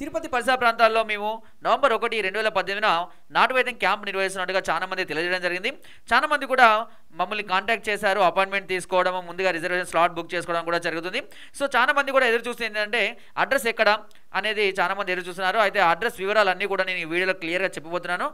తిరుపతి పరిసర ప్రాంతాల్లో మేము నవంబర్ ఒకటి రెండు వేల పద్దెనిమిదిన నాటు వైద్యం క్యాంప్ నిర్వహిస్తున్నట్టుగా చాలా మంది తెలియజేయడం జరిగింది. చాలా మంది కూడా మమ్మల్ని కాంటాక్ట్ చేశారు అపాయింట్మెంట్ తీసుకోవడం ముందుగా రిజర్వేషన్ స్లాట్ బుక్ చేసుకోవడం కూడా జరుగుతుంది. సో చాలా మంది కూడా ఎదురు చూస్తుంది ఏంటంటే అడ్రస్ ఎక్కడ అనేది చాలా మంది ఎదురు చూస్తున్నారు. అయితే అడ్రస్ వివరాలన్నీ కూడా నేను ఈ వీడియోలో క్లియర్గా చెప్పబోతున్నాను.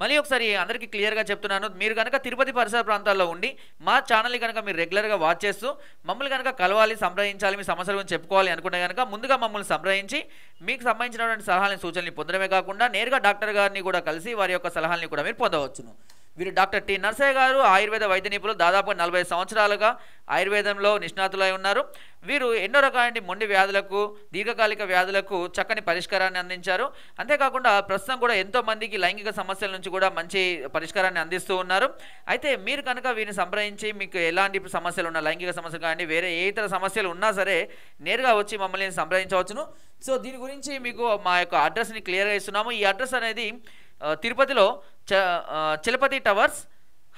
మళ్ళీ ఒకసారి అందరికీ క్లియర్గా చెప్తున్నాను. మీరు కనుక తిరుపతి పరిసర ప్రాంతాల్లో ఉండి మా ఛానల్ని కనుక మీరు రెగ్యులర్గా వాచ్ చేస్తూ మమ్మల్ని కనుక కలవాలి సంప్రదించాలి మీ సమస్యల గురించి చెప్పుకోవాలి అనుకుంటే కనుక ముందుగా మమ్మల్ని సంప్రదించి మీకు సంబంధించినటువంటి సలహాలని సూచనలు పొందడమే కాకుండా నేరుగా డాక్టర్ గారిని కూడా కలిసి వారి యొక్క సలహాలని కూడా మీరు పొందవచ్చును. వీరు డాక్టర్ టి నర్సయ్య గారు ఆయుర్వేద వైద్య నిపుణులు దాదాపు నలభై సంవత్సరాలుగా ఆయుర్వేదంలో నిష్ణాతులై ఉన్నారు. వీరు ఎన్నో రకాలైన మొండి వ్యాధులకు దీర్ఘకాలిక వ్యాధులకు చక్కని పరిష్కారాన్ని అందించారు. అంతేకాకుండా ప్రస్తుతం కూడా ఎంతోమందికి లైంగిక సమస్యల నుంచి కూడా మంచి పరిష్కారాన్ని అందిస్తూ ఉన్నారు. అయితే మీరు కనుక వీరిని సంప్రదించి మీకు ఎలాంటి సమస్యలు ఉన్నా లైంగిక సమస్యలు కానీ వేరే ఏ ఇతర సమస్యలు ఉన్నా సరే నేరుగా వచ్చి మమ్మల్ని సంప్రదించవచ్చును. సో దీని గురించి మీకు మా యొక్క అడ్రస్ని క్లియర్గా ఇస్తున్నాము. ఈ అడ్రస్ అనేది తిరుపతిలో చ Chalapathi towers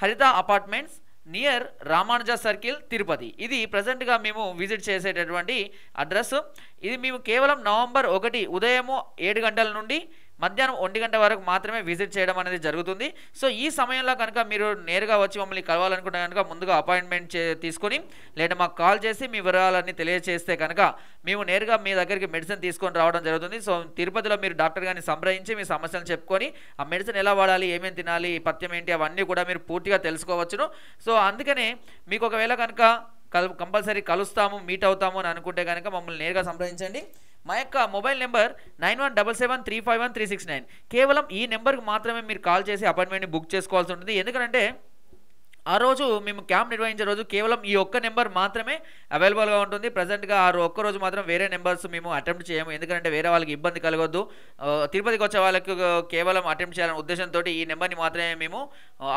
Haritha apartments near Ramanuja circle Tirupati. ఇది ప్రజెంట్గా మేము విజిట్ చేసేటటువంటి అడ్రస్. ఇది మేము కేవలం నవంబర్ ఒకటి ఉదయము ఏడు గంటల నుండి మధ్యాహ్నం ఒంటి గంట వరకు మాత్రమే విజిట్ చేయడం అనేది జరుగుతుంది. సో ఈ సమయంలో కనుక మీరు నేరుగా వచ్చి మమ్మల్ని కలవాలనుకుంటే కనుక ముందుగా అపాయింట్మెంట్ చే తీసుకొని లేదా మాకు కాల్ చేసి మీ వివరాలన్నీ తెలియజేస్తే కనుక మేము నేరుగా మీ దగ్గరికి మెడిసిన్ తీసుకొని రావడం జరుగుతుంది. సో తిరుపతిలో మీరు డాక్టర్ గారిని సంప్రదించి మీ సమస్యలను చెప్పుకొని ఆ మెడిసిన్ ఎలా వాడాలి ఏమేమి తినాలి పత్యం పథ్యం ఏంటి అవన్నీ కూడా మీరు పూర్తిగా తెలుసుకోవచ్చును. సో అందుకనే మీకు ఒకవేళ కనుక కల్ కంపల్సరీ కలుస్తాము మీట్ అవుతాము అని అనుకుంటే కనుక మమ్మల్ని నేరుగా సంప్రదించండి. మా యొక్క mobile number nine one double seven three five one three six nine. కేవలం ఈ నెంబర్కి మాత్రమే మీరు కాల్ చేసి అపాయింట్మెంట్ని బుక్ చేసుకోవాల్సి ఉంటుంది. ఎందుకంటే ఆ రోజు మేము క్యాంప్ నిర్వహించే రోజు కేవలం ఈ ఒక్క నెంబర్ మాత్రమే అవైలబుల్గా ఉంటుంది. ప్రజెంట్గా ఆ ఒక్క రోజు మాత్రం వేరే నెంబర్స్ మేము అటెంప్ట్ చేయము. ఎందుకంటే వేరే వాళ్ళకి ఇబ్బంది కలగొద్దు. తిరుపతికి వచ్చే వాళ్ళకు కేవలం అటెంప్ట్ చేయాలనే ఉద్దేశంతో ఈ నెంబర్ని మాత్రమే మేము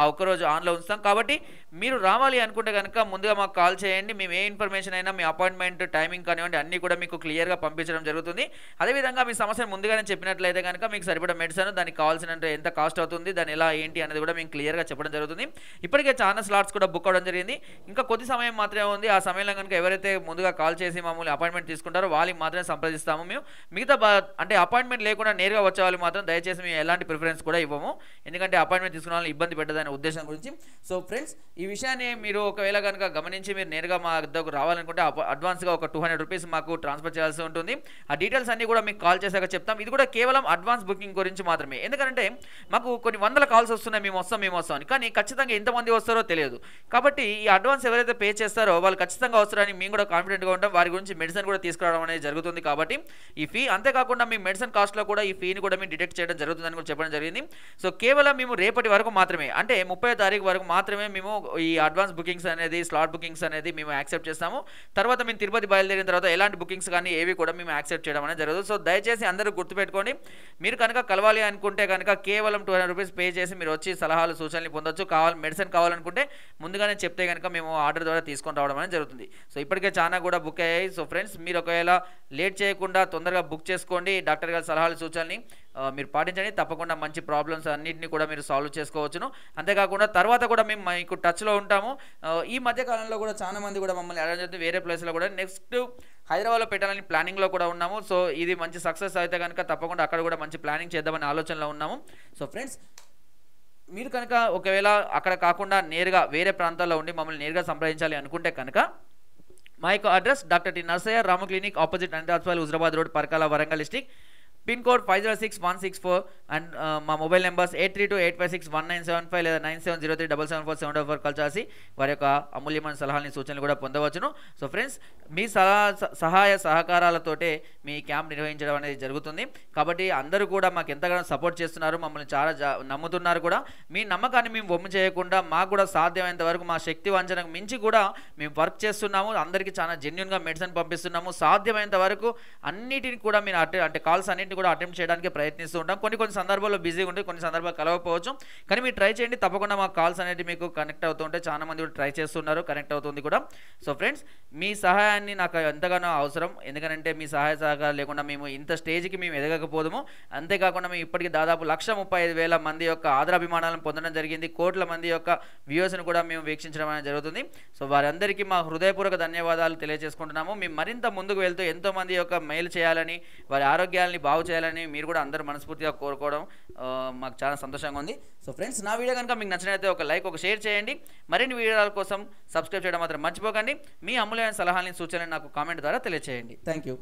ఆ ఒక్క రోజు ఆన్లో ఉంచుతాం. కాబట్టి మీరు రావాలి అనుకుంటే కనుక ముందుగా మాకు కాల్ చేయండి. మేము ఏ ఇన్ఫర్మేషన్ అయినా మీ అపాయింట్మెంట్ టైమింగ్ కానివ్వండి అన్నీ కూడా మీకు క్లియర్గా పంపించడం జరుగుతుంది. అదేవిధంగా మీ సమస్యను ముందుగానే చెప్పినట్లయితే కనుక మీకు సరిపడా మెడిసిన్ దానికి కావాల్సిన ఎంత కాస్ట్ అవుతుంది దాని ఎలా ఏంటి అనేది కూడా మేము క్లియర్గా చెప్పడం జరుగుతుంది. ఇప్పటికే చాలా స్లాట్స్ కూడా బుక్ అవ్వడం జరిగింది. ఇంకా కొద్ది సమయం మాత్రమే ఉంది. ఆ సమయంలో కనుక ఎవరైతే ముందుగా కాల్ చేసి మమ్మల్ని అపాయింట్మెంట్ తీసుకుంటారో వాళ్ళకి మాత్రమే సంప్రదిస్తాము మేము. మిగతా బా- అంటే అపాయింట్మెంట్ లేకుండా నేరుగా వచ్చే వాళ్ళు మాత్రం దయచేసి మేము ఎలాంటి ప్రిఫరెన్స్ కూడా ఇవ్వము. ఎందుకంటే అపాయింట్మెంట్ తీసుకున్న వాళ్ళని ఇబ్బంది పెట్టదనే ఉద్దేశం గురించి. సో ఫ్రెండ్స్ ఈ విషయాన్ని మీరు ఒకవేళ కనుక గమనించి మీరు నేరుగా మా దగ్గరకు రావాలనుకుంటే అడ్వాన్స్గా ఒక టూ హండ్రెడ్ రూపీస్ మాకు ట్రాన్స్ఫర్ చేయాల్సి ఉంటుంది. ఆ డీటెయిల్స్ అన్ని కూడా మీకు కాల్ చేశాక చెప్తాం. ఇది కూడా కేవలం అడ్వాన్స్ బుకింగ్ గురించి మాత్రమే. ఎందుకంటే మాకు కొన్ని వందల కాల్స్ వస్తున్నాయి. మేము వస్తాం మేము వస్తాం కానీ ఖచ్చితంగా ఎంతమంది వస్తారో తెలియదు. కాబట్టి ఈ అడ్వాన్స్ ఎవరైతే పే చేస్తారో వాళ్ళు ఖచ్చితంగా అవసరాన్ని మేము కూడా కాన్ఫిడెంట్గా ఉంటాం. వారి గురించి మెడిసిన్ కూడా తీసుకురావడం అనేది జరుగుతుంది కాబట్టి ఈ ఫీ అంతేకాకుండా మీ మెడిసిన్ కాస్ట్లో కూడా ఈ ఫీని కూడా మేము డిటెక్ట్ చేయడం జరుగుతుందని కూడా చెప్పడం జరిగింది. సో కేవలం మేము రేపటి వరకు మాత్రమే అంటే ముప్పై తారీఖు వరకు మాత్రమే మేము ఈ అడ్వాన్స్ బుకింగ్స్ అనేది స్లాట్ బుకింగ్స్ అనేది మేము యాక్సెప్ట్ చేస్తాము. తర్వాత మేము తిరుపతి బయలుదేరిన తర్వాత ఎలాంటి బుకింగ్స్ కానీ ఏవి కూడా మేము యాక్సెప్ట్ చేయడం అనేది జరుగుతుంది. సో దయచేసి అందరూ గుర్తుపెట్టుకోండి మీరు కనుక కలవాలి అనుకుంటే కనుక కేవలం టూ హండ్రెడ్ రూపీస్ పే చేసి మీరు వచ్చి సలహాలు సూచనలు పొందొచ్చు. కావాలి మెడిసిన్ కావాలనుకుంటే ముందుగానే చెప్తే కనుక మేము ఆర్డర్ ద్వారా తీసుకొని రావడం అనేది జరుగుతుంది. సో ఇప్పటికే చాలా కూడా బుక్ అయ్యాయి. సో ఫ్రెండ్స్ మీరు ఒకవేళ లేట్ చేయకుండా తొందరగా బుక్ చేసుకోండి. డాక్టర్ గారి సలహాలు సూచనని మీరు పాటించండి. తప్పకుండా మంచి ప్రాబ్లమ్స్ అన్నింటినీ కూడా మీరు సాల్వ్ చేసుకోవచ్చును. అంతేకాకుండా తర్వాత కూడా మేము మీకు టచ్లో ఉంటాము. ఈ మధ్య కాలంలో కూడా చాలా మంది కూడా మమ్మల్ని అరేంజ్ అవుతుంది వేరే ప్లేస్లో కూడా నెక్స్ట్ హైదరాబాద్లో పెట్టాలని ప్లానింగ్లో కూడా ఉన్నాము. సో ఇది మంచి సక్సెస్ అయితే కనుక తప్పకుండా అక్కడ కూడా మంచి ప్లానింగ్ చేద్దామని ఆలోచనలో ఉన్నాము. సో ఫ్రెండ్స్ మీరు కనుక ఒకవేళ అక్కడ కాకుండా నేరుగా వేరే ప్రాంతాల్లో ఉండి మమ్మల్ని నేరుగా సంప్రదించాలి అనుకుంటే కనుక మా యొక్క address doctor T Narsaiah Rama clinic opposite and hospital Huzurabad road Parakala Warangal district. Pin code five zero six one six four and మా mobile numbers eight three two eight five six one nine seven five లేదా nine seven zero three double seven four seven four call చేసి వారి యొక్క అమూల్యమైన సలహాలని సూచనలు కూడా పొందవచ్చును. So friends మీ సలహా సహాయ సహకారాలతోటే మీ క్యాంప్ నిర్వహించడం అనేది జరుగుతుంది. కాబట్టి అందరూ కూడా మాకు ఎంతగానో సపోర్ట్ చేస్తున్నారు మమ్మల్ని చాలా జా- నమ్ముతున్నారు కూడా. మీ నమ్మకాన్ని మేము బొమ్మ చేయకుండా మాకు కూడా సాధ్యమైనంత వరకు మా శక్తి వంచనకు మించి కూడా మేము వర్క్ చేస్తున్నాము. అందరికీ చాలా జెన్యున్గా మెడిసిన్ పంపిస్తున్నాము. సాధ్యమైనంత వరకు అన్నిటిని కూడా మీరు అంటే కాల్స్ అన్నింటిని కూడా అటెంప్ట్ చేయడానికి ప్రయత్నిస్తూ ఉంటాం. కొన్ని కొన్ని సందర్భాల్లో బిజీగా ఉంటే కొన్ని సందర్భాలు కలవకపోవచ్చు. కానీ మీరు ట్రై చేయండి. తప్పకుండా మా కాల్స్ అనేది మీకు కనెక్ట్ అవుతూ ఉంటే చాలా మంది కూడా ట్రై చేస్తున్నారు. కనెక్ట్ అవుతుంది కూడా. సో ఫ్రెండ్స్ మీ సహాయాన్ని నాకు ఎంతగానో అవసరం. ఎందుకంటే మీ సహాయ సహకారం లేకుండా మేము ఇంత స్టేజ్కి మేము ఎదగకపోదుము. అంతేకాకుండా మేము ఇప్పటికి దాదాపు లక్ష ముప్పై ఐదు వేల మంది యొక్క ఆదరాభిమానాలను పొందడం జరిగింది. కోట్ల మంది యొక్క వ్యూస్ను కూడా మేము వీక్షించడం అనేది జరుగుతుంది. సో వారందరికీ మా హృదయపూర్వక ధన్యవాదాలు తెలియజేసుకుంటున్నాము. మేము మరింత ముందుకు వెళ్తూ ఎంతో మంది యొక్క మెయిల్ చేయాలని వారి ఆరోగ్యాలని బాగు చేయాలని మీరు కూడా అందరూ మనస్ఫూర్తిగా కోరుకోవడం మాకు చాలా సంతోషంగా ఉంది. సో ఫ్రెండ్స్ నా వీడియో కనుక మీకు నచ్చినట్లయితే ఒక లైక్ ఒక షేర్ చేయండి. మరిన్ని వీడియోల కోసం సబ్స్క్రైబ్ చేయడం మాత్రం మర్చిపోకండి. మీ అమూల్యమైన సలహాలని సూచనలు నాకు కామెంట్ ద్వారా తెలియజేయండి థ్యాంక్ యూ.